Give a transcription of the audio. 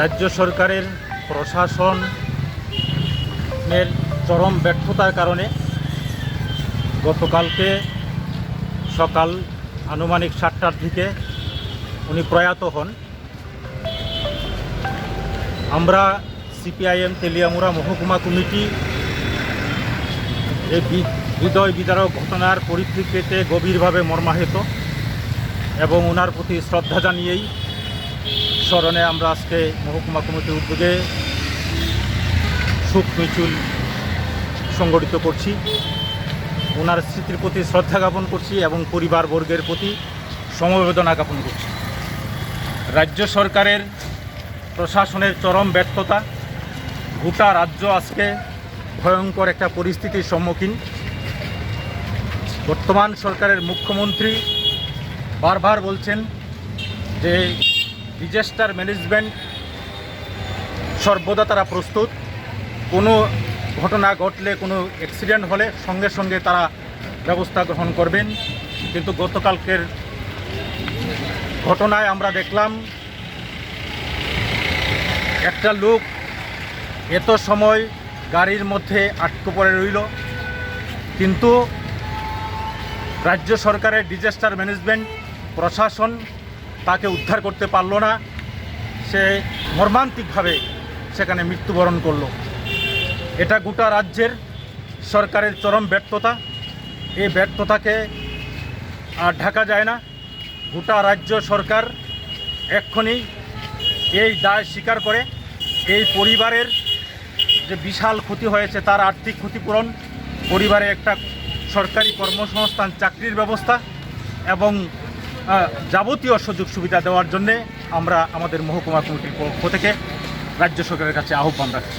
রাজ্য সরকারের প্রশাসনের চরম ব্যর্থতার কারণে গতকালকে সকাল আনুমানিক সাতটার দিকে উনি প্রয়াত হন। আমরা সিপিআইএম তেলিয়ামুড়া মহকুমা কমিটি এই হৃদয় বিদারক ঘটনার পরিপ্রেক্ষিতে গভীরভাবে মর্মাহত এবং ওনার প্রতি শ্রদ্ধা জানিয়েই স্মরণে আমরা আজকে মহকুমা কমিটির উদ্যোগে সুখ মিছিল সংগঠিত করছি। ওনার স্মৃতির প্রতি শ্রদ্ধা জ্ঞাপন করছি এবং পরিবারবর্গের প্রতি সমবেদনা জ্ঞাপন করছি। রাজ্য সরকারের প্রশাসনের চরম ব্যর্থতা, গোটা রাজ্য আজকে ভয়ঙ্কর একটা পরিস্থিতির সম্মুখীন। বর্তমান সরকারের মুখ্যমন্ত্রী বারবার বলছেন যে ডিজাস্টার ম্যানেজমেন্ট সর্বদা তারা প্রস্তুত। কোনো ঘটনা ঘটলে, কোনো অ্যাক্সিডেন্ট হলে সঙ্গে সঙ্গে তারা ব্যবস্থা গ্রহণ করবেন। কিন্তু গতকালকের ঘটনায় আমরা দেখলাম, একটা লোক এত সময় গাড়ির মধ্যে আটকে পড়ে রইল। কিন্তু রাজ্য সরকারের ডিজাস্টার ম্যানেজমেন্ট প্রশাসন তাকে উদ্ধার করতে পারল না। সে মর্মান্তিকভাবে সেখানে মৃত্যুবরণ করল। এটা গোটা রাজ্যের সরকারের চরম ব্যর্থতা। এই ব্যর্থতাকে আর ঢাকা যায় না। গোটা রাজ্য সরকার এক্ষুনি এই দায় স্বীকার করে। এই পরিবারের যে বিশাল ক্ষতি হয়েছে, তার আর্থিক ক্ষতিপূরণ, পরিবারে একটা সরকারি কর্মসংস্থান, চাকরির ব্যবস্থা এবং যাবতীয় সুযোগ সুবিধা দেওয়ার জন্যে আমরা আমাদের মহকুমা কমিটির পক্ষ থেকে রাজ্য সরকারের কাছে আহ্বান রাখছি।